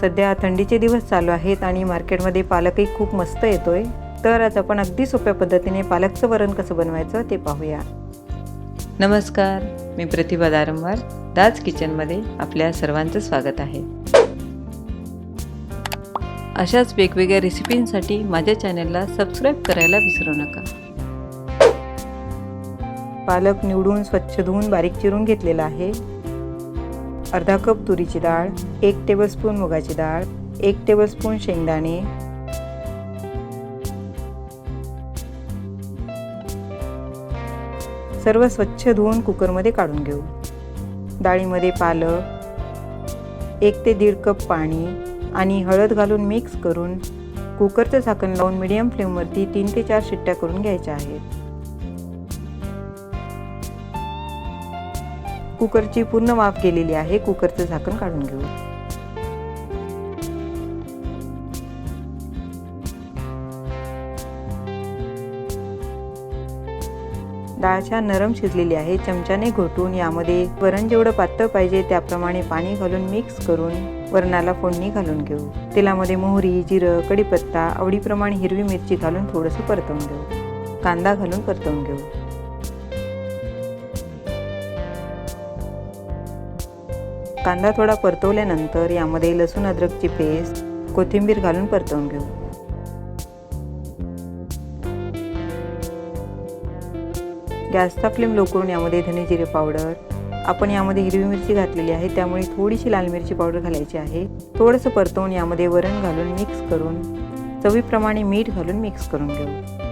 सध्या थंडीचे दिवस चालू आहेत आणि मार्केटमध्ये पालकही खूप मस्त येतोय. तर आज आपण अगदी सोप्या पद्धतीने पालकचं वरण कसं बनवायचं ते पाहूया. नमस्कार मी प्रतिभा दारंबार दाज किचनमध्ये आपल्या सर्वांचं स्वागत आहे. अशाच वेगवेगळ्या रेसिपींसाठी माझ्या चॅनलला सबस्क्राईब करायला विसरू नका. पालक निवडून स्वच्छ धुवून बारीक चिरून घेतलेला आहे. अर्धा कप तुरीची डाळ एक टेबलस्पून मुगाची डाळ एक टेबलस्पून शेंगदाणे. सर्व स्वच्छ धुवून कुकरमध्ये काढून घेऊ. डाळीमध्ये पालक एक ते दीड कप पाणी आणि हळद घालून मिक्स करून कुकरचं झाकण लावून मिडियम फ्लेमवरती तीन ते चार शिट्ट्या करून घ्यायच्या आहेत. कुकरची पूर्ण वाफ गेलेली आहे. कुकरचं झाकण काढून घेऊ. डाळ छान नरम शिजलेली आहे. चमच्याने घोटून यामध्ये वरण जेवढं पातळ पाहिजे त्याप्रमाणे पाणी घालून मिक्स करून वरणाला फोडणी घालून घेऊ. तेलामध्ये मोहरी जिरं कढीपत्ता आवडीप्रमाणे हिरवी मिरची घालून थोडंसं परतवून घेऊ. कांदा घालून परतवून घेऊ. कांदा थोडा परतवल्यानंतर यामध्ये लसूण अद्रकची पेस्ट कोथिंबीर घालून परतवून घेऊ. गॅसचा फ्लेम लो करून यामध्ये धने जिरे पावडर. आपण यामध्ये हिरवी मिरची घातलेली आहे त्यामुळे थोडीशी लाल मिरची पावडर घालायची आहे. थोडंसं परतवून यामध्ये वरण घालून मिक्स करून चवीप्रमाणे मीठ घालून मिक्स करून घेऊ.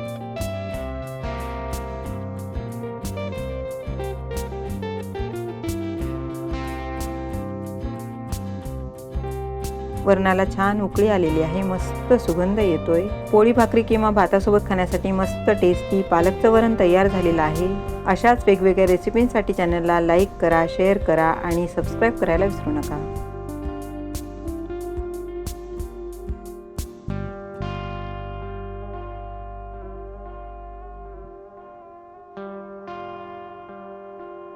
वरणाला छान उकळी आलेली आहे मस्त सुगंध येतोय. पोळी भाकरी किंवा भातासोबत खाण्यासाठी मस्त टेस्टी पालकचं वरण तयार झालेलं आहे. अशाच वेगवेगळ्या रेसिपींसाठी चॅनलला लाईक करा शेअर करा आणि सबस्क्राईब करायला विसरू नका.